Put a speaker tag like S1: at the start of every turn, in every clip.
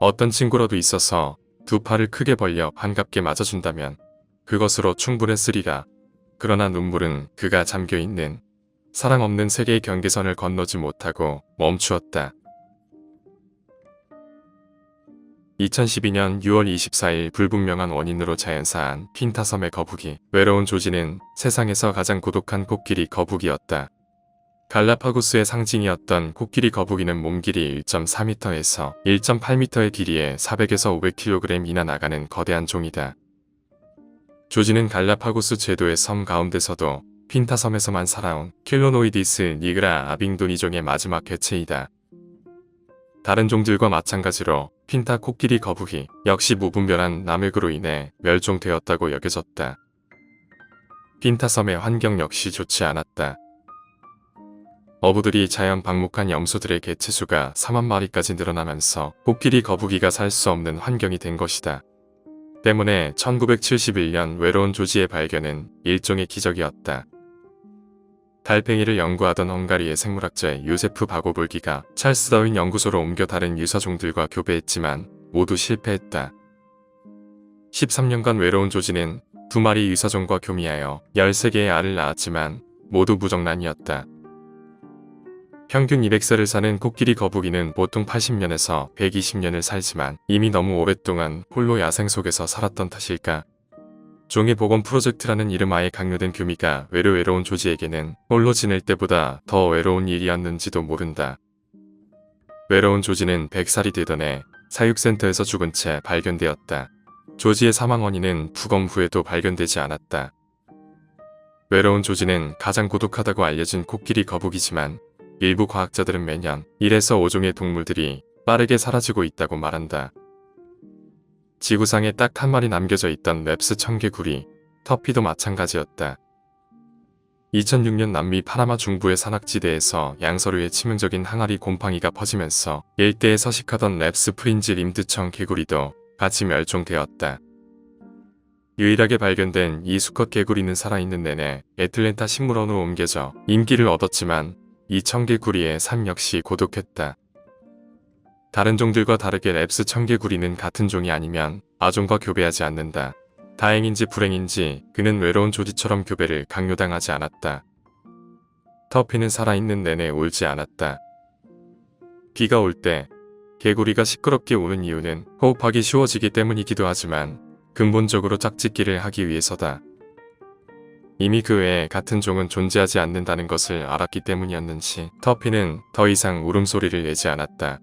S1: 어떤 친구라도 있어서 두 팔을 크게 벌려 반갑게 맞아준다면 그것으로 충분했으리라. 그러나 눈물은 그가 잠겨있는 사랑 없는 세계의 경계선을 건너지 못하고 멈추었다. 2012년 6월 24일 불분명한 원인으로 자연사한 핀타섬의 거북이. 외로운 조지는 세상에서 가장 고독한 코끼리 거북이였다. 갈라파고스의 상징이었던 코끼리 거북이는 몸 길이 1.4m에서 1.8m의 길이에 400에서 500kg 이나 나가는 거대한 종이다. 조지는 갈라파고스 제도의 섬 가운데서도 핀타섬에서만 살아온 킬로노이디스 니그라 아빙도니 종의 마지막 개체이다. 다른 종들과 마찬가지로 핀타 코끼리 거북이 역시 무분별한 남획으로 인해 멸종되었다고 여겨졌다. 핀타섬의 환경 역시 좋지 않았다. 어부들이 자연 방목한 염소들의 개체수가 4만 마리까지 늘어나면서 코끼리 거북이가 살 수 없는 환경이 된 것이다. 때문에 1971년 외로운 조지의 발견은 일종의 기적이었다. 달팽이를 연구하던 헝가리의 생물학자 요세프 바고볼기가 찰스 더윈 연구소로 옮겨 다른 유사종들과 교배했지만 모두 실패했다. 13년간 외로운 조지는 두 마리 유사종과 교미하여 13개의 알을 낳았지만 모두 무정란이었다. 평균 200세를 사는 코끼리 거북이는 보통 80년에서 120년을 살지만 이미 너무 오랫동안 홀로 야생 속에서 살았던 탓일까? 복원 프로젝트라는 이름 아에 강요된 교미가 외로 외로운 조지에게는 홀로 지낼 때보다 더 외로운 일이었는지도 모른다. 외로운 조지는 100살이 되던 해 사육센터에서 죽은 채 발견되었다. 조지의 사망 원인은 부검 후에도 발견되지 않았다. 외로운 조지는 가장 고독하다고 알려진 코끼리 거북이지만 일부 과학자들은 매년 1에서 5종의 동물들이 빠르게 사라지고 있다고 말한다. 지구상에 딱 한 마리 남겨져 있던 랩스 청개구리, 터피도 마찬가지였다. 2006년 남미 파나마 중부의 산악지대에서 양서류의 치명적인 항아리 곰팡이가 퍼지면서 일대에 서식하던 랩스 프린지 림드청 개구리도 같이 멸종되었다. 유일하게 발견된 이 수컷 개구리는 살아있는 내내 애틀랜타 식물원으로 옮겨져 인기를 얻었지만 이 청개구리의 삶 역시 고독했다. 다른 종들과 다르게 랩스 청개구리는 같은 종이 아니면 아종과 교배하지 않는다. 다행인지 불행인지 그는 외로운 조지처럼 교배를 강요당하지 않았다. 터피는 살아있는 내내 울지 않았다. 비가 올 때 개구리가 시끄럽게 우는 이유는 호흡하기 쉬워지기 때문이기도 하지만 근본적으로 짝짓기를 하기 위해서다. 이미 그 외에 같은 종은 존재하지 않는다는 것을 알았기 때문이었는지 터피는 더 이상 울음소리를 내지 않았다.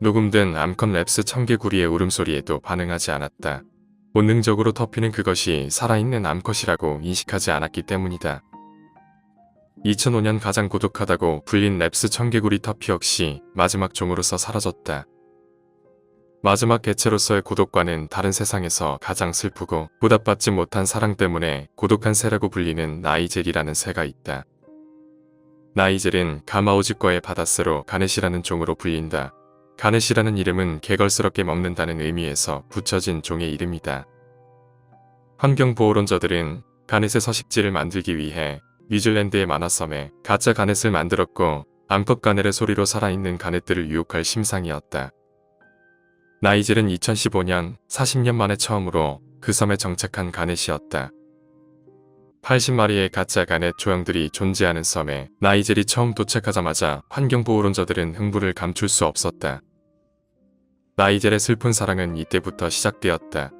S1: 녹음된 암컷 랩스 청개구리의 울음소리에도 반응하지 않았다. 본능적으로 터피는 그것이 살아있는 암컷이라고 인식하지 않았기 때문이다. 2005년 가장 고독하다고 불린 랩스 청개구리 터피 역시 마지막 종으로서 사라졌다. 마지막 개체로서의 고독과는 다른 세상에서 가장 슬프고 보답받지 못한 사랑 때문에 고독한 새라고 불리는 나이젤이라는 새가 있다. 나이젤은 가마오즈과의 바다스로 가넷이라는 종으로 불린다. 가넷이라는 이름은 개걸스럽게 먹는다는 의미에서 붙여진 종의 이름이다. 환경보호론자들은 가넷의 서식지를 만들기 위해 뉴질랜드의 만화섬에 가짜 가넷을 만들었고 암컷 가넷의 소리로 살아있는 가넷들을 유혹할 심상이었다. 나이젤은 2015년 40년 만에 처음으로 그 섬에 정착한 가넷이었다. 80마리의 가짜 가넷 조형들이 존재하는 섬에 나이젤이 처음 도착하자마자 환경보호론자들은 흥분을 감출 수 없었다. 나이젤의 슬픈 사랑은 이때부터 시작되었다.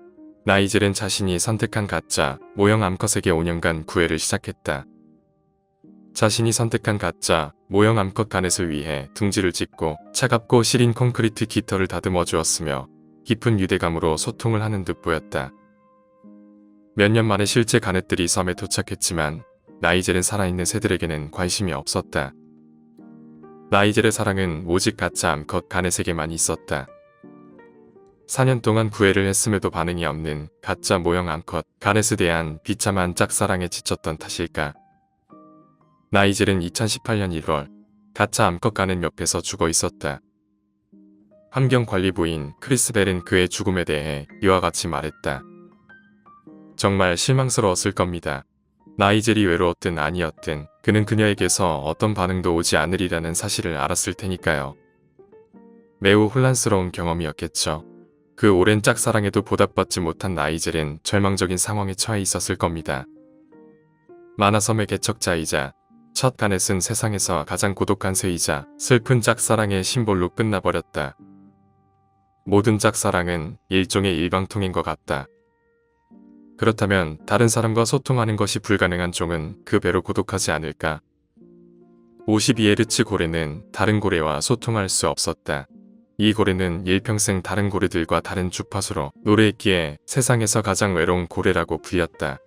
S1: 나이젤은 자신이 선택한 가짜 모형 암컷에게 5년간 구애를 시작했다. 자신이 선택한 가짜 모형 암컷 가넷을 위해 둥지를 짓고 차갑고 시린 콘크리트 깃털을 다듬어 주었으며 깊은 유대감으로 소통을 하는 듯 보였다. 몇 년 만에 실제 가넷들이 섬에 도착했지만 나이젤은 살아있는 새들에게는 관심이 없었다. 나이젤의 사랑은 오직 가짜 암컷 가넷에게만 있었다. 4년 동안 구애를 했음에도 반응이 없는 가짜 모형 암컷 가넷에 대한 비참한 짝사랑에 지쳤던 탓일까. 나이젤은 2018년 1월 가짜 암컷 가넷 옆에서 죽어 있었다. 환경관리부인 크리스벨은 그의 죽음에 대해 이와 같이 말했다. 정말 실망스러웠을 겁니다. 나이젤이 외로웠든 아니었든 그는 그녀에게서 어떤 반응도 오지 않으리라는 사실을 알았을 테니까요. 매우 혼란스러운 경험이었겠죠. 그 오랜 짝사랑에도 보답받지 못한 나이젤은 절망적인 상황에 처해 있었을 겁니다. 만화섬의 개척자이자 첫 가넷은 세상에서 가장 고독한 새이자 슬픈 짝사랑의 심볼로 끝나버렸다. 모든 짝사랑은 일종의 일방통인 것 같다. 그렇다면 다른 사람과 소통하는 것이 불가능한 종은 그 배로 고독하지 않을까? 52헤르츠 고래는 다른 고래와 소통할 수 없었다. 이 고래는 일평생 다른 고래들과 다른 주파수로 노래했기에 세상에서 가장 외로운 고래라고 불렸다.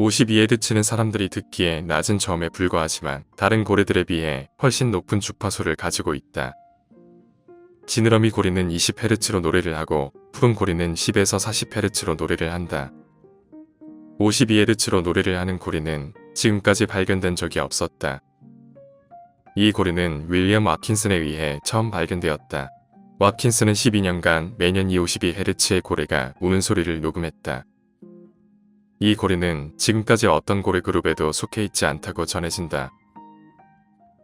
S1: 52헤르츠는 사람들이 듣기에 낮은 저음에 불과하지만 다른 고래들에 비해 훨씬 높은 주파수를 가지고 있다. 지느러미 고래는 20헤르츠로 노래를 하고 푸른 고래는 10에서 40헤르츠로 노래를 한다. 52헤르츠로 노래를 하는 고래는 지금까지 발견된 적이 없었다. 이 고래는 윌리엄 와킨슨에 의해 처음 발견되었다. 와킨슨은 12년간 매년 이 52헤르츠의 고래가 우는 소리를 녹음했다. 이 고래는 지금까지 어떤 고래 그룹에도 속해 있지 않다고 전해진다.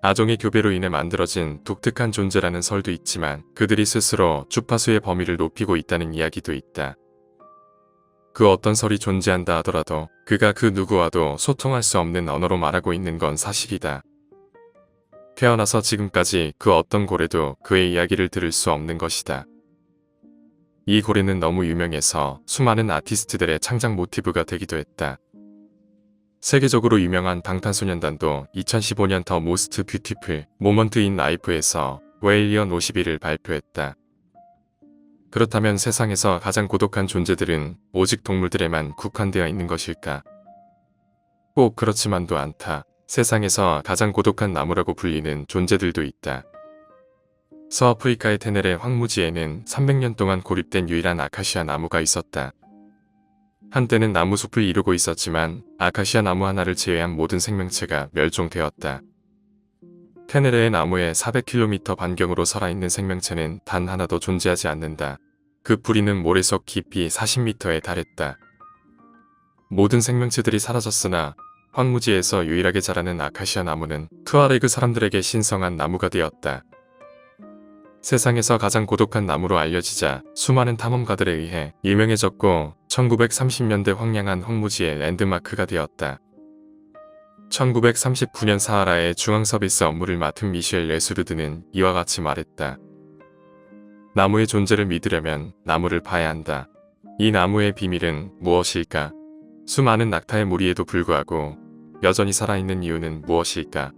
S1: 아종의 교배로 인해 만들어진 독특한 존재라는 설도 있지만 그들이 스스로 주파수의 범위를 높이고 있다는 이야기도 있다. 그 어떤 설이 존재한다 하더라도 그가 그 누구와도 소통할 수 없는 언어로 말하고 있는 건 사실이다. 태어나서 지금까지 그 어떤 고래도 그의 이야기를 들을 수 없는 것이다. 이 고래는 너무 유명해서 수많은 아티스트들의 창작 모티브가 되기도 했다. 세계적으로 유명한 방탄소년단도 2015년 더 모스트 뷰티풀 모먼트 인 라이프에서 웨일리언 51을 발표했다. 그렇다면 세상에서 가장 고독한 존재들은 오직 동물들에만 국한되어 있는 것일까? 꼭 그렇지만도 않다. 세상에서 가장 고독한 나무라고 불리는 존재들도 있다. 서아프리카의 테네레 황무지에는 300년 동안 고립된 유일한 아카시아 나무가 있었다. 한때는 나무 숲을 이루고 있었지만 아카시아 나무 하나를 제외한 모든 생명체가 멸종되었다. 테네레의 나무에 400km 반경으로 살아있는 생명체는 단 하나도 존재하지 않는다. 그 뿌리는 모래 속 깊이 40m에 달했다. 모든 생명체들이 사라졌으나 황무지에서 유일하게 자라는 아카시아 나무는 투아레그 사람들에게 신성한 나무가 되었다. 세상에서 가장 고독한 나무로 알려지자 수많은 탐험가들에 의해 유명해졌고 1930년대 황량한 황무지의 랜드마크가 되었다. 1939년 사하라의 중앙서비스 업무를 맡은 미셸 레수르드는 이와 같이 말했다. 나무의 존재를 믿으려면 나무를 봐야 한다. 이 나무의 비밀은 무엇일까? 수많은 낙타의 무리에도 불구하고 여전히 살아있는 이유는 무엇일까?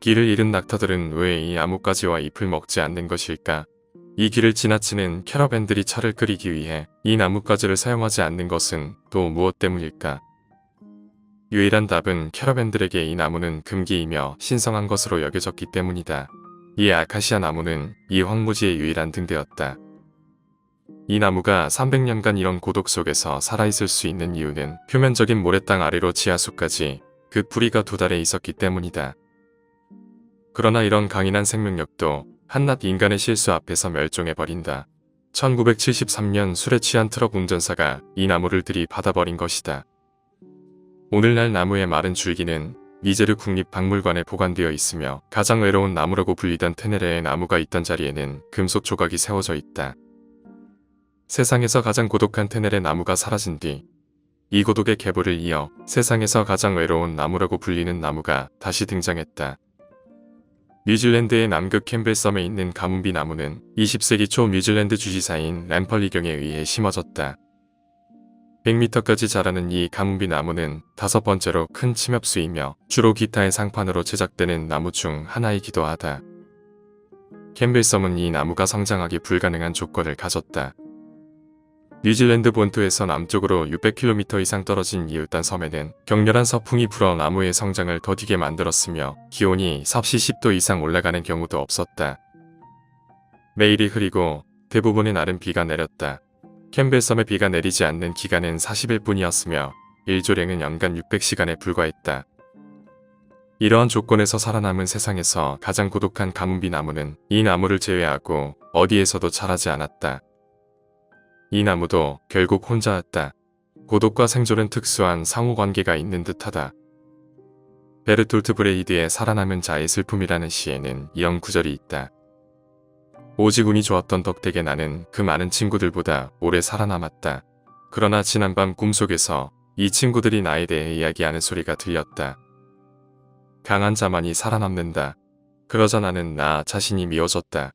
S1: 길을 잃은 낙타들은 왜 이 나뭇가지와 잎을 먹지 않는 것일까? 이 길을 지나치는 캐러밴들이 차를 끓이기 위해 이 나뭇가지를 사용하지 않는 것은 또 무엇 때문일까? 유일한 답은 캐러밴들에게 이 나무는 금기이며 신성한 것으로 여겨졌기 때문이다. 이 아카시아 나무는 이 황무지의 유일한 등대였다. 이 나무가 300년간 이런 고독 속에서 살아있을 수 있는 이유는 표면적인 모래땅 아래로 지하수까지 그 뿌리가 도달해 있었기 때문이다. 그러나 이런 강인한 생명력도 한낱 인간의 실수 앞에서 멸종해버린다. 1973년 술에 취한 트럭 운전사가 이 나무를 들이받아버린 것이다. 오늘날 나무의 마른 줄기는 미제르 국립박물관에 보관되어 있으며 가장 외로운 나무라고 불리던 테네레의 나무가 있던 자리에는 금속 조각이 세워져 있다. 세상에서 가장 고독한 테네레 나무가 사라진 뒤 이 고독의 계보를 이어 세상에서 가장 외로운 나무라고 불리는 나무가 다시 등장했다. 뉴질랜드의 남극 캠벨섬에 있는 가뭄비 나무는 20세기 초 뉴질랜드 주지사인 램펄리경에 의해 심어졌다. 100m까지 자라는 이 가뭄비 나무는 다섯 번째로 큰 침엽수이며 주로 기타의 상판으로 제작되는 나무 중 하나이기도 하다. 캠벨섬은 이 나무가 성장하기 불가능한 조건을 가졌다. 뉴질랜드 본토에서 남쪽으로 600km 이상 떨어진 이웃단 섬에는 격렬한 서풍이 불어 나무의 성장을 더디게 만들었으며 기온이 섭씨 10도 이상 올라가는 경우도 없었다. 매일이 흐리고 대부분의 날은 비가 내렸다. 캠벨섬에 비가 내리지 않는 기간은 40일 뿐이었으며 일조량은 연간 600시간에 불과했다. 이러한 조건에서 살아남은 세상에서 가장 고독한 가뭄비 나무는 이 나무를 제외하고 어디에서도 자라지 않았다. 이 나무도 결국 혼자였다. 고독과 생존은 특수한 상호관계가 있는 듯하다. 베르톨트 브레이드의 살아남은 자의 슬픔이라는 시에는 이런 구절이 있다. 오직 운이 좋았던 덕택에 나는 그 많은 친구들보다 오래 살아남았다. 그러나 지난밤 꿈속에서 이 친구들이 나에 대해 이야기하는 소리가 들렸다. 강한 자만이 살아남는다. 그러자 나는 나 자신이 미워졌다.